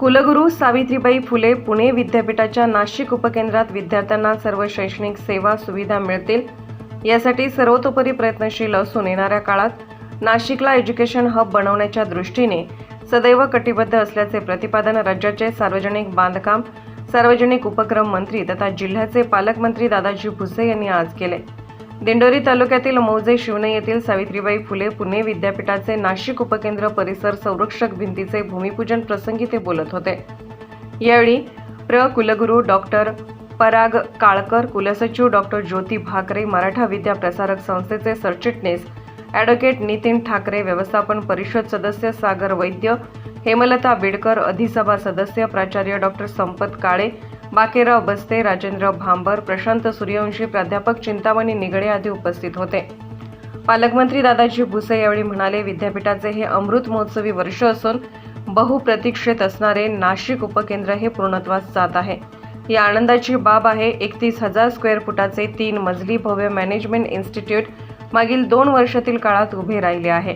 कुलगुरू सावित्रीबाई फुले पुणे विद्यापीठाच्या नाशिक उपकेंद्रात विद्यार्थ्यांना सर्व शैक्षणिक सेवा सुविधा मिळतील. यासाठी सर्वतोपरी प्रयत्नशील असून येणाऱ्या काळात नाशिकला एज्युकेशन हब बनवण्याच्या दृष्टीने सदैव कटिबद्ध असल्याचे प्रतिपादन राज्याचे सार्वजनिक बांधकाम सार्वजनिक उपक्रम मंत्री तथा जिल्ह्याचे पालकमंत्री दादाजी भुसे यांनी आज केले. दिंडोरी तालुक्यातील मौजे शिवणे येथील सावित्रीबाई फुले पुणे विद्यापीठाचे नाशिक उपकेंद्र परिसर संरक्षक भिंतीचे भूमिपूजन प्रसंगी ते बोलत होते. यावेळी प्र. कुलगुरू डॉक्टर पराग काळकर कुलसचिव डॉक्टर ज्योती भाकरे मराठा विद्या प्रसारक संस्थेचे सरचिटणीस ॲडव्होकेट नितीन ठाकरे व्यवस्थापन परिषद सदस्य सागर वैद्य हेमलता बिडकर अधिसभा सदस्य प्राचार्य डॉक्टर संपत काळे बाकेराव बस्ते राजेंद्र भांबर प्रशांत सूर्यवंशी प्राध्यापक चिंतामणी निगडे आदी उपस्थित होते. पालकमंत्री दादाजी भुसे यावेळी म्हणाले विद्यापीठाचे हे अमृत महोत्सवी वर्ष असून बहुप्रतीक्षेत असणारे नाशिक उपकेंद्र हे पूर्णत्वास जात आहे. या आनंदाची बाब आहे एकतीस हजार स्क्वेअर फुटाचे तीन मजली भव्य मॅनेजमेंट इन्स्टिट्यूट मागील दोन वर्षातील काळात उभे राहिले आहे.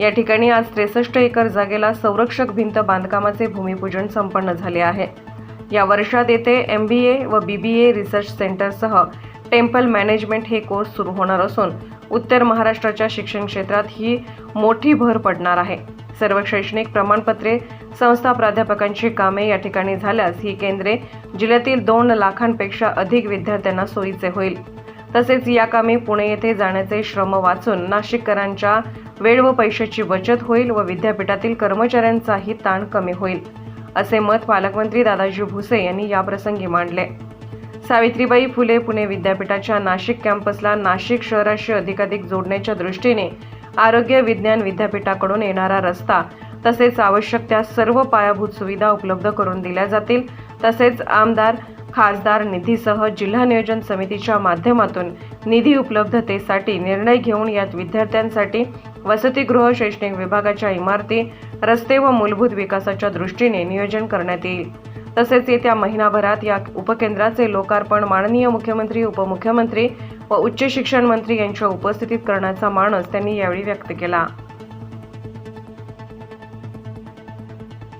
या ठिकाणी आज त्रेसष्ट एकर जागेला संरक्षक भिंत बांधकामाचे भूमिपूजन संपन्न झाले आहे. या वर्षात येथे एम बी ए व बी बी ए रिसर्च सेंटरसह टेम्पल मॅनेजमेंट हे कोर्स सुरू होणार असून उत्तर महाराष्ट्राच्या शिक्षण क्षेत्रात ही मोठी भर पडणार आहे. सर्व शैक्षणिक प्रमाणपत्रे संस्था प्राध्यापकांची कामे या ठिकाणी झाल्यास ही केंद्रे जिल्ह्यातील दोन लाखांपेक्षा अधिक विद्यार्थ्यांना सोयीचे होईल. तसेच या कामी पुणे येथे जाण्याचे श्रम वाचून नाशिककरांच्या वेळ व पैशाची बचत होईल व विद्यापीठातील कर्मचाऱ्यांचाही ताण कमी होईल. असे मत पालकमंत्री दादाजी भुसे यांनी याप्रसंगी मांडले. सावित्रीबाई फुले पुणे विद्यापीठाच्या नाशिक कॅम्पसला नाशिक शहराशी अधिकाधिक जोडण्याच्या दृष्टीने आरोग्य विज्ञान विद्यापीठाकडून येणारा रस्ता तसेच आवश्यक त्या सर्व पायाभूत सुविधा उपलब्ध करून दिल्या जातील तसेच आमदार खासदार निधीसह जिल्हा नियोजन समितीच्या माध्यमातून निधी उपलब्धतेसाठी निर्णय घेऊन यात विद्यार्थ्यांसाठी वसतिगृह शैक्षणिक विभागाच्या इमारती रस्ते व मूलभूत विकासाच्या दृष्टीने नियोजन करण्यात येईल. तसेच येत्या महिनाभरात या उपकेंद्राचे लोकार्पण माननीय मुख्यमंत्री उपमुख्यमंत्री व उच्च शिक्षण मंत्री यांच्या उपस्थितीत करण्याचा मानस त्यांनी यावेळी व्यक्त केला.